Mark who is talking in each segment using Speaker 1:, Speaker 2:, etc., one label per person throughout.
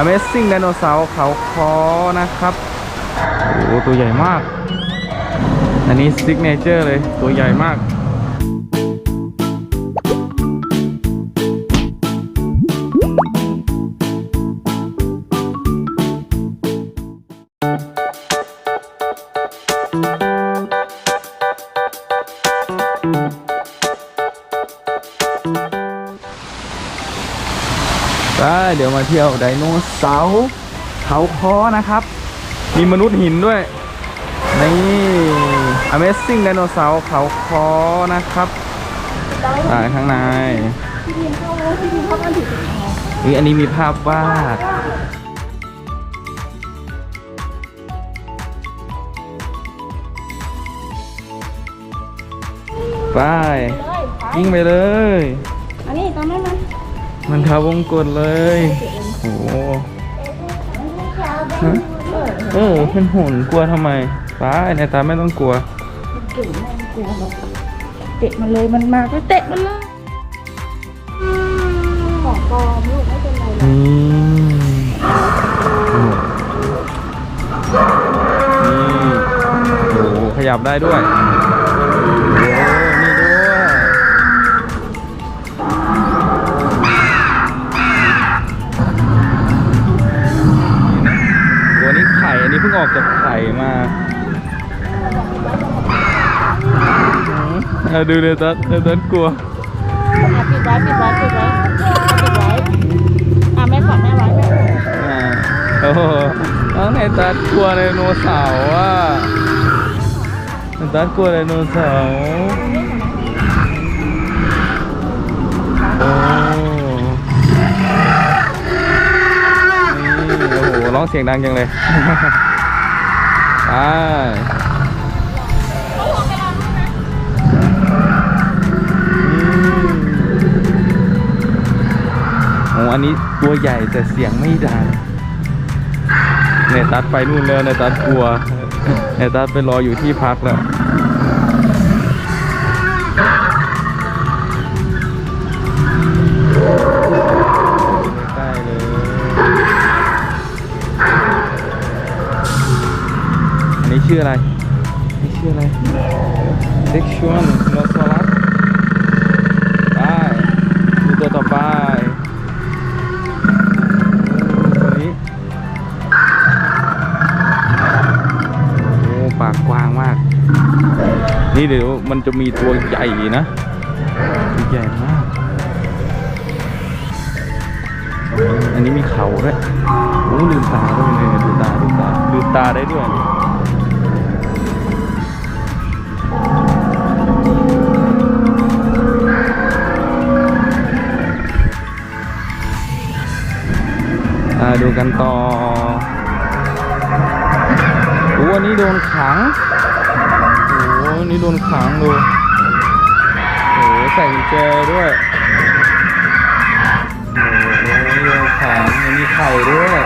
Speaker 1: Amazing Dinosaur เขาคอนะครับ โอ้ตัวใหญ่มาก อันนี้ Signature เลยตัวใหญ่มาก ได้เดี๋ยวมาเที่ยวไดโนเสาร์เขาคอนะครับ มีมนุษย์หินด้วย นี่ Amazing Dinosaur เขาคอนะครับอ่าข้างใน
Speaker 2: พี่ทีมเข้าแล้วพี่ทีมเข้ากันถึงสุดท้าย
Speaker 1: นี่อันนี้มีภาพวาดไป
Speaker 2: เลยไป
Speaker 1: ยิงไปเลย
Speaker 2: อันนี้ตามนั้นมัน
Speaker 1: มันทาวงกดเลยโอ้โหฮะเออเป็นหุ่นกลัวทำไมไปในตาไม่ต้องกลัว
Speaker 2: เก่งแม่งกลัวแบบเตะมันเลยมันมาก็เตะมันเลยของปลอมลูกไม่เป็นไรหรอก
Speaker 1: อืมนี่โอ้โหขยับได้ด้วย อันนี้เพิ่งออกจากไข่มาเอาดูเลยตัดเนตัดกลัว
Speaker 2: อะปิดไว้ปิดไว้ปิดไว้ปิดไว้อะแม่กอดแม่ไว้แม่
Speaker 1: อ่าโอ้โหน้องเนตัดกลัวไดโนเสาร์อะเนตัดกลัวไดโนเสาร์โอ้นี่โอ้โหร้องเสียงดังจังเลยไปอืม โอ้อันนี้ตัวใหญ่แต่เสียงไม่ดังเนตัดไปนู่นแล้วเนตัดกลัวเนตัดไปรออยู่ที่พักแล้ว นี้ชื่ออะไร นี่ชื่ออะไรเซ็กชวลโนซอรัสไปดูตัวต่อไปตัวนี้โอ้ปากกว้างมาก นี่เดี๋ยวมันจะมีตัวใหญ่นะ ใหญ่มาก อันนี้มีเขาด้วยโอ้ลืมตาด้วยเนี่ยดูตาดูตาลืมตาได้ด้วย ดูกันต่อโอ้อันนี้โดนขังโอ้อันนี้โดนขังดูโอ้ใส่กุญแจด้วยโอ้โหโดนขังอันนี้ไข่ด้วย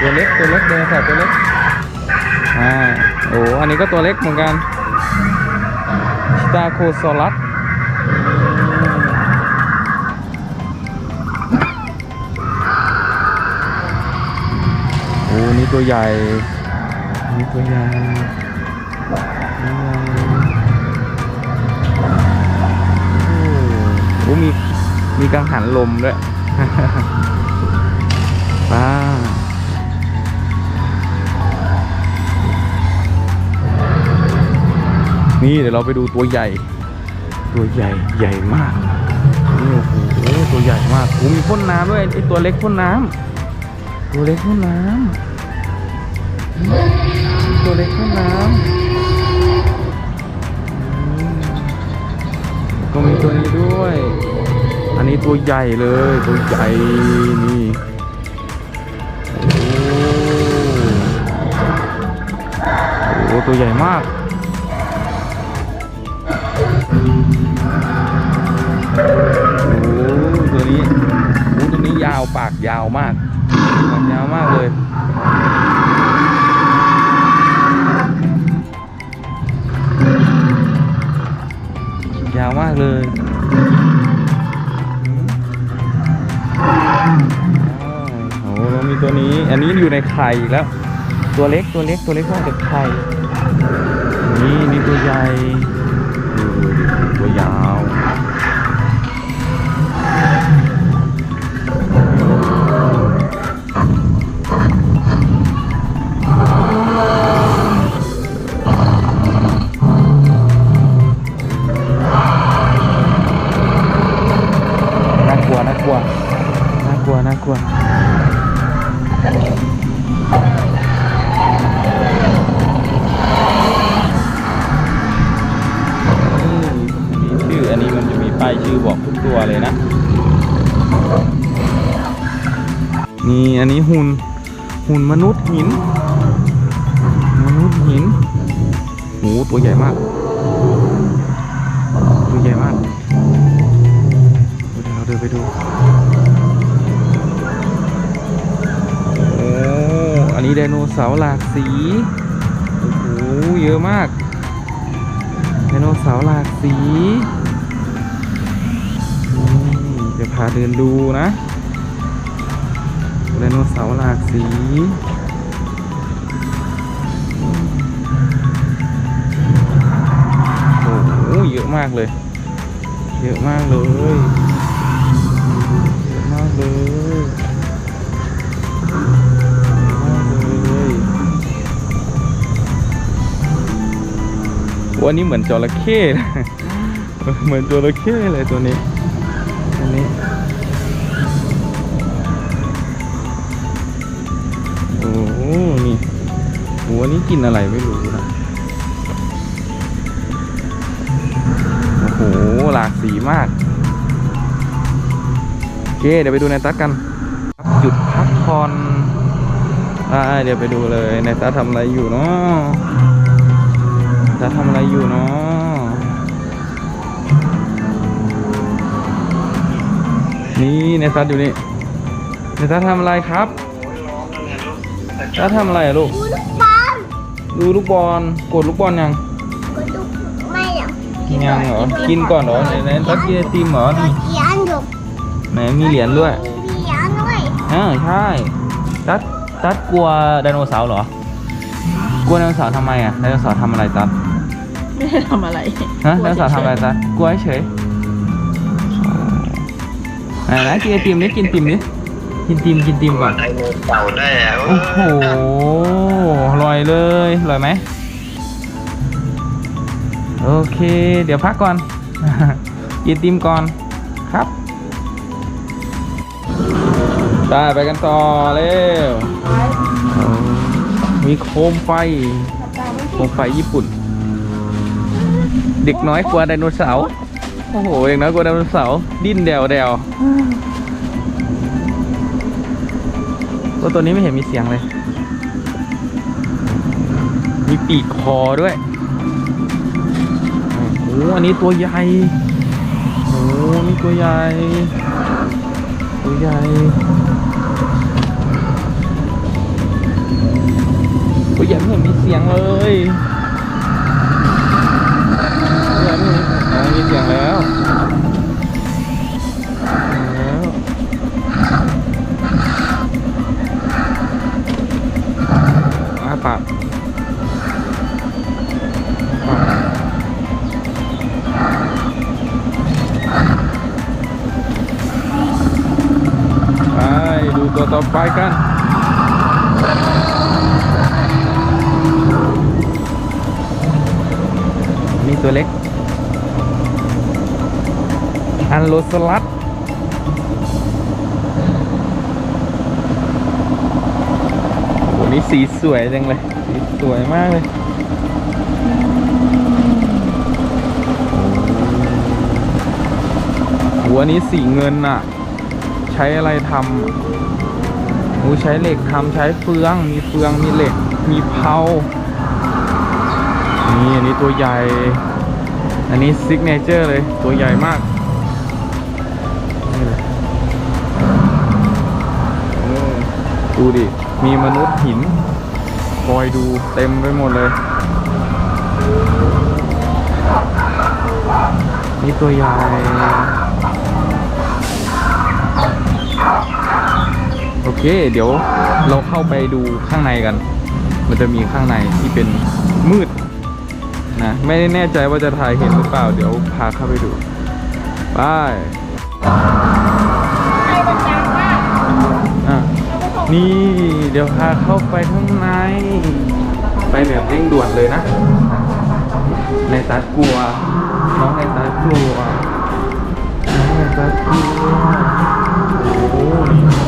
Speaker 1: ตัวเล็กตัวเล็กเดินใส่ตัวเล็กอ่าโอ้อันนี้ก็ตัวเล็กเหมือนกัน สตาโคซอรัสโอ้นี่ตัวใหญ่ นี่ตัวใหญ่ตัวใหญ่โอ้มีมีกังหันลมด้วยป้า นี่เดี๋ยวเราไปดูตัวใหญ่ ตัวใหญ่ใหญ่มากนี่โอ้โหตัวใหญ่มากโอ้มีพ่นน้ำด้วยไอตัวเล็กพ่นน้ำตัวเล็กพ่นน้ำตัวเล็กพ่นน้ำก็มีตัวนี้ด้วย อันนี้ตัวใหญ่เลยตัวใหญ่นี่โอ้ตัวใหญ่มาก โอ้ตัวนี้โอ้ตัวนี้ยาวปากยาวมากปากยาวมากเลยโาวมากเลยโอ้โหแล้วมีตัวนี้ อันนี้อยู่ในไข่อีกแล้ว ตัวเล็ก ตัวเล็ก ตัวเล็กเข้าจากไข่ นี่นี่ตัวใหญ่ หุ่นมนุษย์หิน มนุษย์หินโหตัวใหญ่มาก ตัวใหญ่มากเดี๋ยวเราเดินไปดูโอ้อันนี้ไดโนเสาร์หลากสีโอ้โหเยอะมากไดโนเสาร์หลากสีจะพาเดินดูนะ ไดโนเสาร์หลากสี โอ้โหเยอะมากเลย เยอะมากเลย เยอะมากเลยวันนี้เหมือนจระเข้นะเหมือนจระเข้เลยตัวนี้ ตัวนี้ อ้โหนี่โหอันนี้กินอะไรไม่รู้นะโอ้โหหลากสีมากโอเคเดี๋ยวไปดูในตักกันจุดพักผ่อนอ่าเดี๋ยวไปดูเลยในตักทำอะไรอยู่เนาะในตักทำอะไรอยู่เนาะนี่ในตักอยู่นี่ในตักทำอะไรครับ ตักทำอะไรอะลูก
Speaker 3: ดูลูกบอล
Speaker 1: ดูลูกบอลกดลูกบอลยัง
Speaker 3: ก็ดูไม่อะ
Speaker 1: ยังเหรอ กินก่อนเหรอไหนไหนตักกินไอติมเหรอนี่
Speaker 3: เขียนอยู่
Speaker 1: ไหนมีเหรียญด้วย
Speaker 3: เขียนด้วย
Speaker 1: อ่าใช่ตัดตัดกลัวไดโนเสาร์เหรอ กลัวไดโนเสาร์ทำไมอะไดโนเสาร์ทำอะไรตัด
Speaker 2: ไม่ได้ทำอะไร
Speaker 1: ฮะไดโนเสาร์ทำอะไรตัดกลัวเฉยไหนไหนกินไอติมดิกินติมดิ กินติมกินติมก่อน
Speaker 4: ไดโนเสาร์ได้อะ
Speaker 1: โอ้โหอร่อยเลยอร่อยไหมโอเค เดี๋ยวพักก่อนกินติมก่อนครับได้ไปกันต่อเร็วโอ้มีโคมไฟโคมไฟญี่ปุ่น เด็กน้อยกลัวไดโนเสาร์โอ้โหเด็กน้อยกลัวไดโนเสาร์ดิ้นเดวเดว ตัวตัวนี้ไม่เห็นมีเสียงเลย มีปีกคอด้วยโอ้อันนี้ตัวใหญ่โอ้นี่ตัวใหญ่ ตัวใหญ่ตัวใหญ่ไม่เห็นมีเสียงเลย ตัวต่อไปกันนี่ตัวเล็ก อันโลสลัดโอ้นี่สีสวยจังเลย สีสวยมากเลยหัวนี้สีเงินอะใช้อะไรทำ อ้ใช้เหล็กทำใช้เฟือง มีเฟืองมีเหล็ก มีเพลานี่อันนี้ตัวใหญ่ อันนี้ซิกเนเจอร์เลยตัวใหญ่มากดูดิ มีมนุษย์หินคอยดูเต็มไปหมดเลย นี่ตัวใหญ่ เคเดี๋ยวเราเข้าไปดูข้างในกัน มันจะมีข้างในที่เป็นมืดนะไม่ได้แน่ใจว่าจะถ่ายเห็นหรือเปล่า เดี๋ยวพาเข้าไปดูไป
Speaker 2: นี่
Speaker 1: เดี๋ยวพาเข้าไปข้างใน ไปแบบเร่งด่วนเลยนะ ในตัดกลัว น้องในตัดกลัวน้องในตัดกลัวโอ้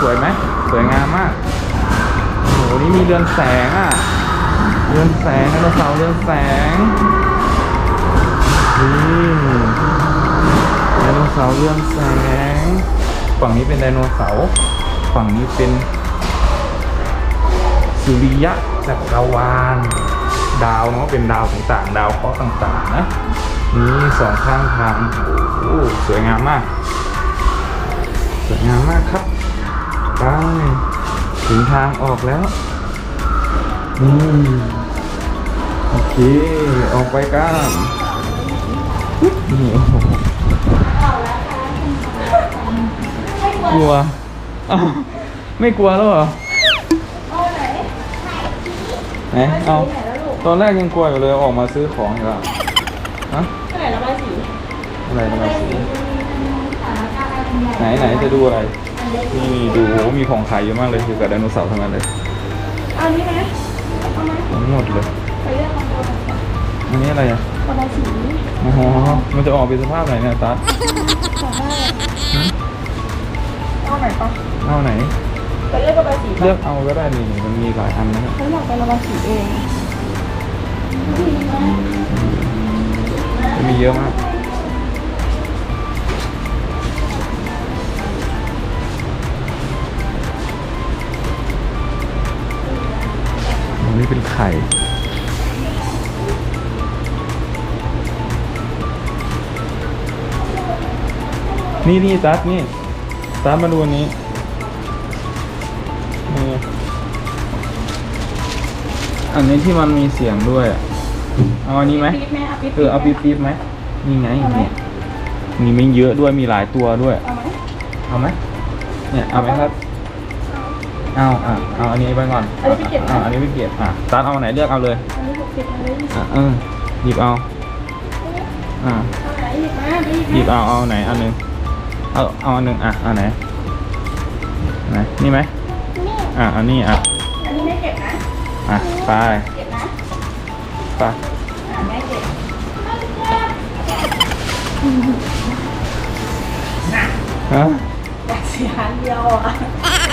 Speaker 1: สวยไหมสวยงามมากโหนี่มีเรืองแสงอะ เรืองแสงไดโนเสาร์เรืองแสงนี่ไดโนเสาร์เรืองแสง ฝั่งนี้เป็นไดโนเสาร์ ฝั่งนี้เป็น สุริยะจักรวาลดาวเนาะเป็นดาวต่างๆ ดาวเคราะห์ต่างๆนะนี่สองข้างทางโอ้สวยงามมาก สวยงามมากครับไปถึงทางออกแล้วนี่โอเค ออกไปกันนี่โอ้โหกลัว ไม่กลัวแล้วเหรอ ไหนเอาตอนแรกยังกลัวอยู่เลยออกมาซื้อของอยู่แล้วฮะ
Speaker 2: เท่าไหร่ระบายสี
Speaker 1: อะไรระบายสีไหนไหนจะดูอะไรนี่ดูโอ้โหมีของขายเยอะมากเลยเกี่ยวกับไดโนเสาร์ทั้งนั้นเลย
Speaker 2: เอานี้ไหมเอาไหม
Speaker 1: ทั้งหมดเลย
Speaker 2: ไปเลือกมาตัว
Speaker 1: อันนี้อะไรอะ
Speaker 2: ระบายสี
Speaker 1: อ๋อมันจะออกเป็นสภาพไหนเนี่ยตัด
Speaker 2: สองได้เอาไหนปะ
Speaker 1: เอาไหน
Speaker 2: ไปเลือกระบายสี
Speaker 1: เลือกเอาก็ได้นี่มันมีหลายอันนะเนี่ย
Speaker 2: ฉันอยากไประบายสีเอง
Speaker 1: มีเยอะมากอันนี้เป็นไข่นี่นี่ตัดนี่ตัดมาดูอันนี้นี่ อันนี้ที่มันมีเสียงด้วยอะเอาอันนี้ไหม
Speaker 2: ปี๊บไหมเอาปี๊บ
Speaker 1: เออเอาปี๊บปี๊บไหมนี่ไงเนี่ยมีไม่เยอะด้วยมีหลายตัวด้วย
Speaker 2: เอาไหม
Speaker 1: เอาไหมเนี่ยเอาไหมครับเอาอะเอาอันนี้ไปก่อน
Speaker 2: อันนี้ไปเก็บนะ
Speaker 1: อะอันนี้ไปเก็บอะตัดเอาไหนเลือกเอาเลย
Speaker 2: อันนี้หกสิบอันนี้ยี่สิบ
Speaker 1: อะเออหยิบเอาอะ
Speaker 2: เอาไหนหยิบมาไปหยิบ
Speaker 1: หยิบ
Speaker 2: มา
Speaker 1: เอาเอาไหนอันหนึงเอาเอาอันหนึงอะเอาไหนไหนนี่ไหม
Speaker 3: นี่
Speaker 1: อะอันนี้อะ
Speaker 2: อะ
Speaker 1: ไป
Speaker 2: เก็บนะ
Speaker 1: ไป
Speaker 2: อ่าไม่เก็บ
Speaker 1: ฮะ
Speaker 2: อยากเสียอันเดียวอะ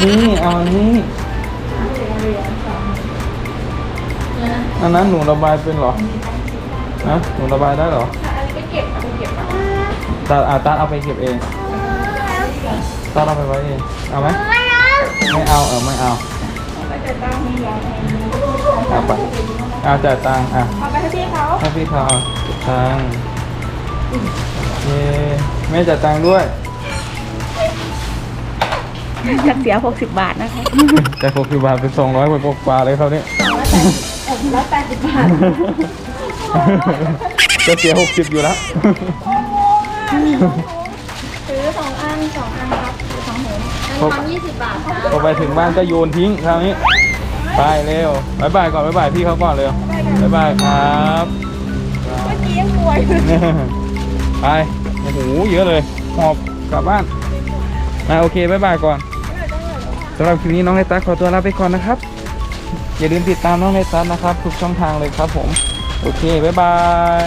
Speaker 1: นี่เอาอันนี้
Speaker 2: เหรียญเหรียญสอง
Speaker 1: อันนั้นหนูระบายเป็นเหรอนะหนูระบายได้เหรอ
Speaker 2: อันนี้ไปเก็บเอาไปเก็บอะ
Speaker 1: ตาอะตาเอาไปเก็บเองตาเอาไปไว้เองเอาไหม
Speaker 3: ไม่เอา
Speaker 1: ไม่เอาเออไม่เอา
Speaker 2: เอาไปจ่ายตังค์มีอย่างไร
Speaker 1: เอาไปเอาจ่ายตังค์อะ
Speaker 2: เอาไปให้พี่เขา
Speaker 1: ให้พี่เขาจ่ายตังค์เย้แม่จ่ายตังค์ด้วย
Speaker 2: อยากเสียหกสิบาทนะคะ
Speaker 1: แต่หกสิบบาทเป็นสองร้อยกว่าปลาเลยเขาเนี่ย
Speaker 2: ร้อยแปดสิบบาท
Speaker 1: จะเสียหกสิบอยู่แล้ว
Speaker 2: ซื้อสองอันสองอันครับซื้อสองถุง
Speaker 1: พอ
Speaker 2: ทำยี่สิบบาทครับ
Speaker 1: พอไปถึงบ้านก็โยนทิ้งคราวนี้ ไปเร็วบายบายก่อนบายบายพี่เขาก่อนเร็วบายบายครับ
Speaker 2: เมื่อกี้ยังป่วย
Speaker 1: ไปโอ้โหเยอะเลยหอบกลับบ้านอะโอเคบายบายก่อนสำหรับคลิปนี้น้องไนตัสขอตัวลาไปก่อนนะครับ อย่าลืมติดตามน้องไนตัสนะครับทุกช่องทางเลยครับผม โอเคบายบาย